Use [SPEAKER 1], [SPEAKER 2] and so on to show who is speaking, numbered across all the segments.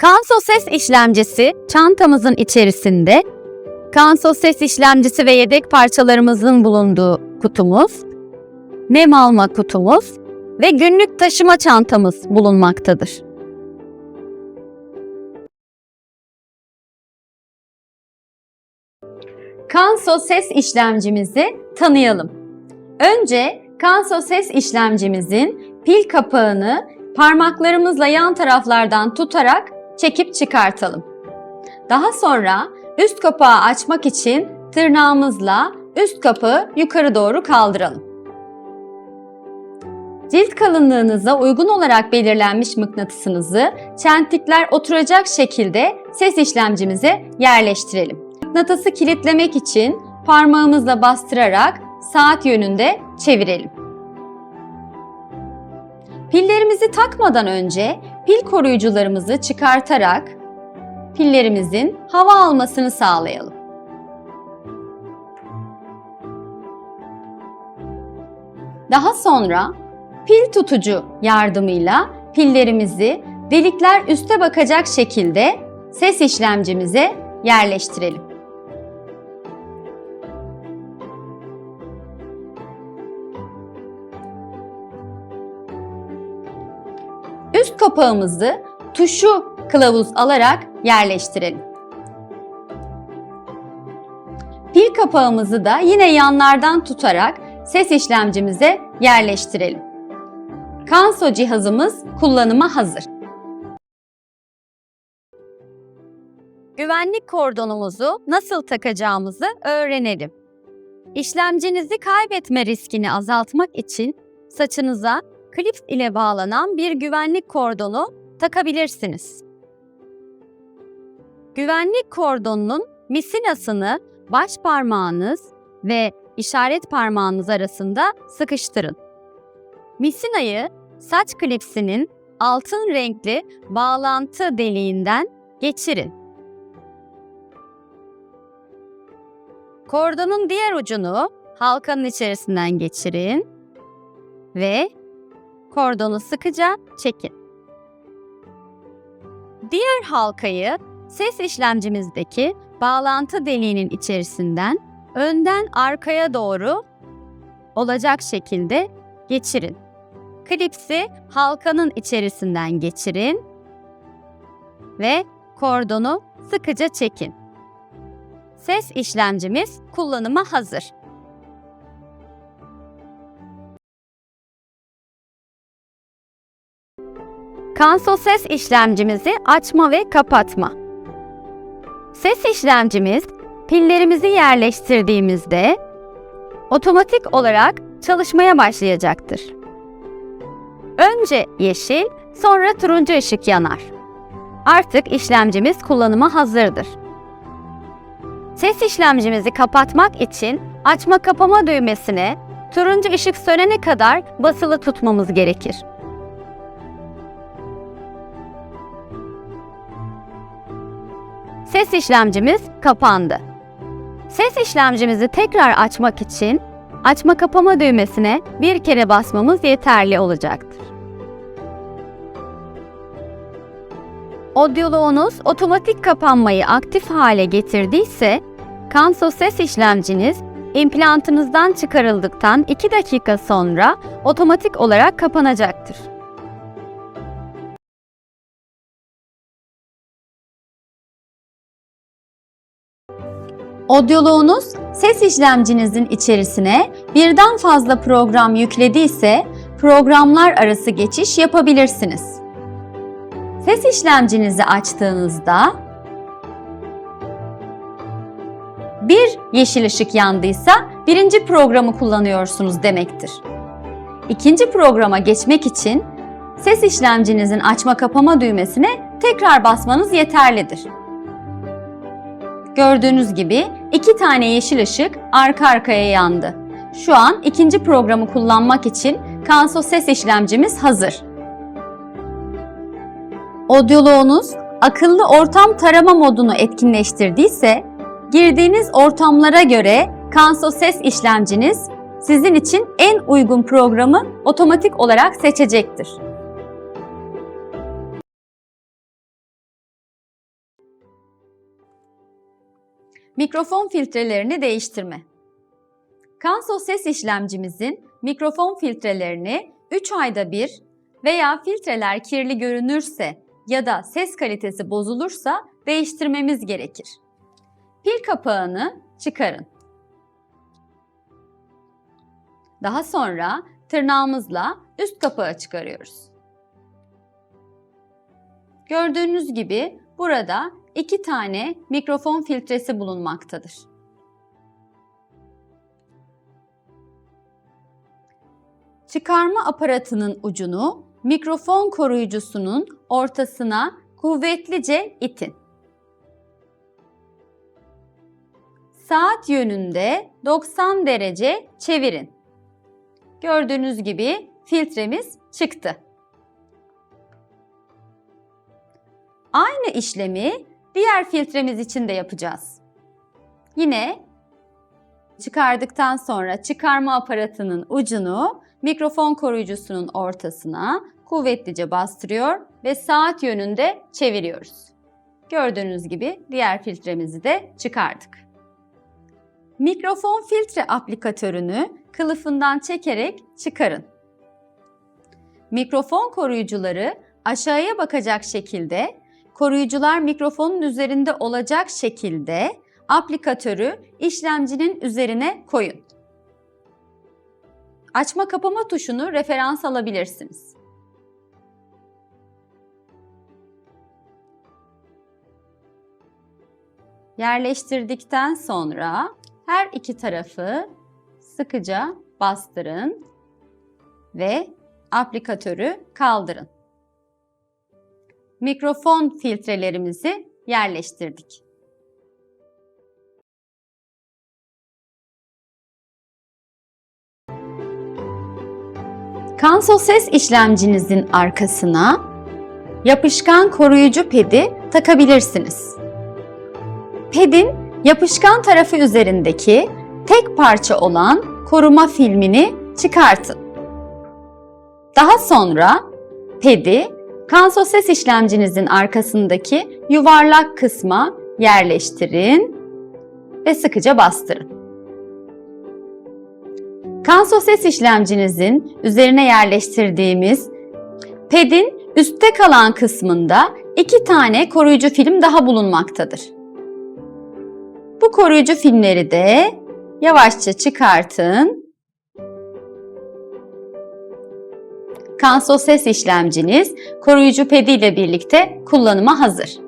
[SPEAKER 1] Kanso ses işlemcisi çantamızın içerisinde Kanso ses işlemcisi ve yedek parçalarımızın bulunduğu kutumuz, nem alma kutumuz ve günlük taşıma çantamız bulunmaktadır. Kanso ses işlemcimizi tanıyalım. Önce Kanso ses işlemcimizin pil kapağını parmaklarımızla yan taraflardan tutarak çekip çıkartalım. Daha sonra üst kapağı açmak için tırnağımızla üst kapağı yukarı doğru kaldıralım. Cilt kalınlığınıza uygun olarak belirlenmiş mıknatısınızı çentikler oturacak şekilde ses işlemcimize yerleştirelim. Mıknatısı kilitlemek için parmağımızla bastırarak saat yönünde çevirelim. Pillerimizi takmadan önce pil koruyucularımızı çıkartarak pillerimizin hava almasını sağlayalım. Daha sonra pil tutucu yardımıyla pillerimizi delikler üste bakacak şekilde ses işlemcimize yerleştirelim. Üst kapağımızı tuşu kılavuz alarak yerleştirelim. Pil kapağımızı da yine yanlardan tutarak ses işlemcimize yerleştirelim. Kanso cihazımız kullanıma hazır. Güvenlik kordonumuzu nasıl takacağımızı öğrenelim. İşlemcinizi kaybetme riskini azaltmak için saçınıza klips ile bağlanan bir güvenlik kordonu takabilirsiniz. Güvenlik kordonunun misinasını baş parmağınız ve işaret parmağınız arasında sıkıştırın. Misinayı saç klipsinin altın renkli bağlantı deliğinden geçirin. Kordonun diğer ucunu halkanın içerisinden geçirin ve kordonu sıkıca çekin. Diğer halkayı ses işlemcimizdeki bağlantı deliğinin içerisinden önden arkaya doğru olacak şekilde geçirin. Klipsi halkanın içerisinden geçirin ve kordonu sıkıca çekin. Ses işlemcimiz kullanıma hazır. Kanso ses işlemcimizi açma ve kapatma. Ses işlemcimiz pillerimizi yerleştirdiğimizde otomatik olarak çalışmaya başlayacaktır. Önce yeşil, sonra turuncu ışık yanar. Artık işlemcimiz kullanıma hazırdır. Ses işlemcimizi kapatmak için açma kapama düğmesine turuncu ışık sönene kadar basılı tutmamız gerekir. Ses işlemcimiz kapandı. Ses işlemcimizi tekrar açmak için açma kapama düğmesine bir kere basmamız yeterli olacaktır. Odyoloğunuz otomatik kapanmayı aktif hale getirdiyse, Kanso ses işlemciniz implantınızdan çıkarıldıktan 2 dakika sonra otomatik olarak kapanacaktır. Odyoloğunuz ses işlemcinizin içerisine birden fazla program yüklediyse programlar arası geçiş yapabilirsiniz. Ses işlemcinizi açtığınızda bir yeşil ışık yandıysa birinci programı kullanıyorsunuz demektir. İkinci programa geçmek için ses işlemcinizin açma kapama düğmesine tekrar basmanız yeterlidir. Gördüğünüz gibi iki tane yeşil ışık arka arkaya yandı. Şu an ikinci programı kullanmak için Kanso ses işlemcimiz hazır. Odyoloğunuz akıllı ortam tarama modunu etkinleştirdiyse, girdiğiniz ortamlara göre Kanso ses işlemciniz sizin için en uygun programı otomatik olarak seçecektir. Mikrofon filtrelerini değiştirme. Kanso ses işlemcimizin mikrofon filtrelerini 3 ayda bir veya filtreler kirli görünürse ya da ses kalitesi bozulursa değiştirmemiz gerekir. Pil kapağını çıkarın. Daha sonra tırnağımızla üst kapağı çıkarıyoruz. Gördüğünüz gibi burada iki tane mikrofon filtresi bulunmaktadır. Çıkarma aparatının ucunu mikrofon koruyucusunun ortasına kuvvetlice itin. Saat yönünde 90 derece çevirin. Gördüğünüz gibi filtremiz çıktı. Aynı işlemi diğer filtremiz için de yapacağız. Yine çıkardıktan sonra çıkarma aparatının ucunu mikrofon koruyucusunun ortasına kuvvetlice bastırıyor ve saat yönünde çeviriyoruz. Gördüğünüz gibi diğer filtremizi de çıkardık. Mikrofon filtre aplikatörünü kılıfından çekerek çıkarın. Mikrofon koruyucuları aşağıya bakacak şekilde, koruyucular mikrofonun üzerinde olacak şekilde aplikatörü işlemcinin üzerine koyun. Açma kapama tuşunu referans alabilirsiniz. Yerleştirdikten sonra her iki tarafı sıkıca bastırın ve aplikatörü kaldırın. Mikrofon filtrelerimizi yerleştirdik. Kanso ses işlemcinizin arkasına yapışkan koruyucu pedi takabilirsiniz. Pedin yapışkan tarafı üzerindeki tek parça olan koruma filmini çıkartın. Daha sonra pedi kanso ses işlemcinizin arkasındaki yuvarlak kısma yerleştirin ve sıkıca bastırın. Kanso ses işlemcinizin üzerine yerleştirdiğimiz pedin üstte kalan kısmında iki tane koruyucu film daha bulunmaktadır. Bu koruyucu filmleri de yavaşça çıkartın. Kanso ses işlemciniz koruyucu pedi ile birlikte kullanıma hazır.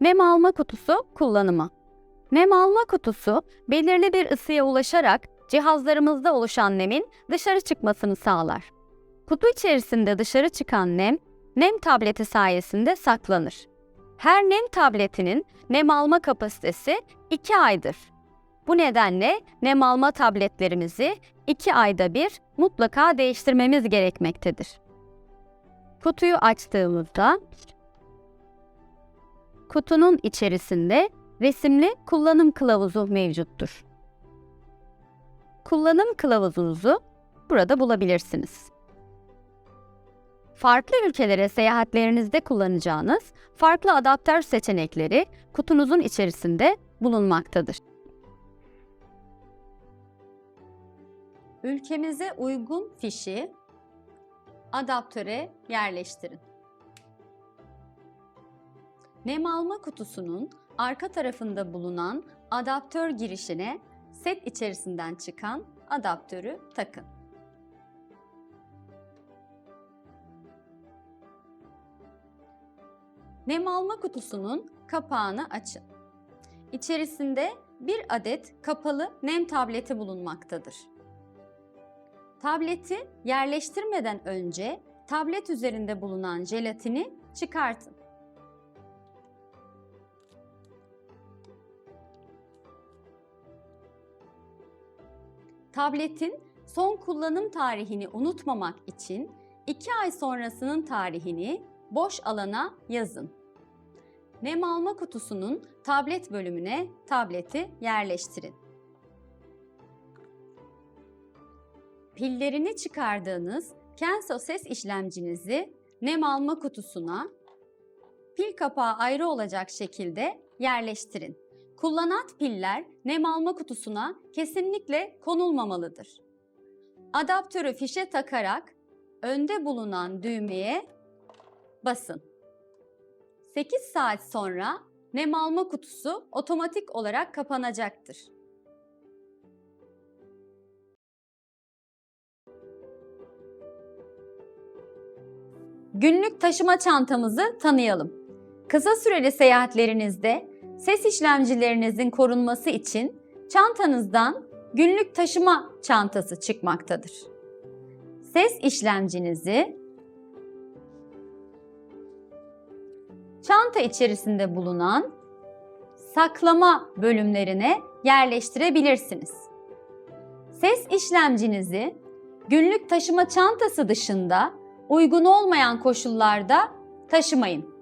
[SPEAKER 1] Nem alma kutusu kullanımı. Nem alma kutusu belirli bir ısıya ulaşarak cihazlarımızda oluşan nemin dışarı çıkmasını sağlar. Kutu içerisinde dışarı çıkan nem, nem tableti sayesinde saklanır. Her nem tabletinin nem alma kapasitesi 2 aydır. Bu nedenle nem alma tabletlerimizi 2 ayda bir mutlaka değiştirmemiz gerekmektedir. Kutuyu açtığımızda kutunun içerisinde resimli kullanım kılavuzu mevcuttur. Kullanım kılavuzunuzu burada bulabilirsiniz. Farklı ülkelere seyahatlerinizde kullanacağınız farklı adaptör seçenekleri kutunuzun içerisinde bulunmaktadır. Ülkemize uygun fişi adaptöre yerleştirin. Nem alma kutusunun arka tarafında bulunan adaptör girişine set içerisinden çıkan adaptörü takın. Nem alma kutusunun kapağını açın. İçerisinde bir adet kapalı nem tableti bulunmaktadır. Tableti yerleştirmeden önce tablet üzerinde bulunan jelatini çıkartın. Tabletin son kullanım tarihini unutmamak için 2 ay sonrasının tarihini boş alana yazın. Nem alma kutusunun tablet bölümüne tableti yerleştirin. Pillerini çıkardığınız Kenso ses işlemcinizi nem alma kutusuna pil kapağı ayrı olacak şekilde yerleştirin. Kullanat piller nem alma kutusuna kesinlikle konulmamalıdır. Adaptörü fişe takarak önde bulunan düğmeye basın. 8 saat sonra nem alma kutusu otomatik olarak kapanacaktır. Günlük taşıma çantamızı tanıyalım. Kısa süreli seyahatlerinizde ses işlemcilerinizin korunması için çantanızdan günlük taşıma çantası çıkmaktadır. Ses işlemcinizi çanta içerisinde bulunan saklama bölümlerine yerleştirebilirsiniz. Ses işlemcinizi günlük taşıma çantası dışında uygun olmayan koşullarda taşımayın.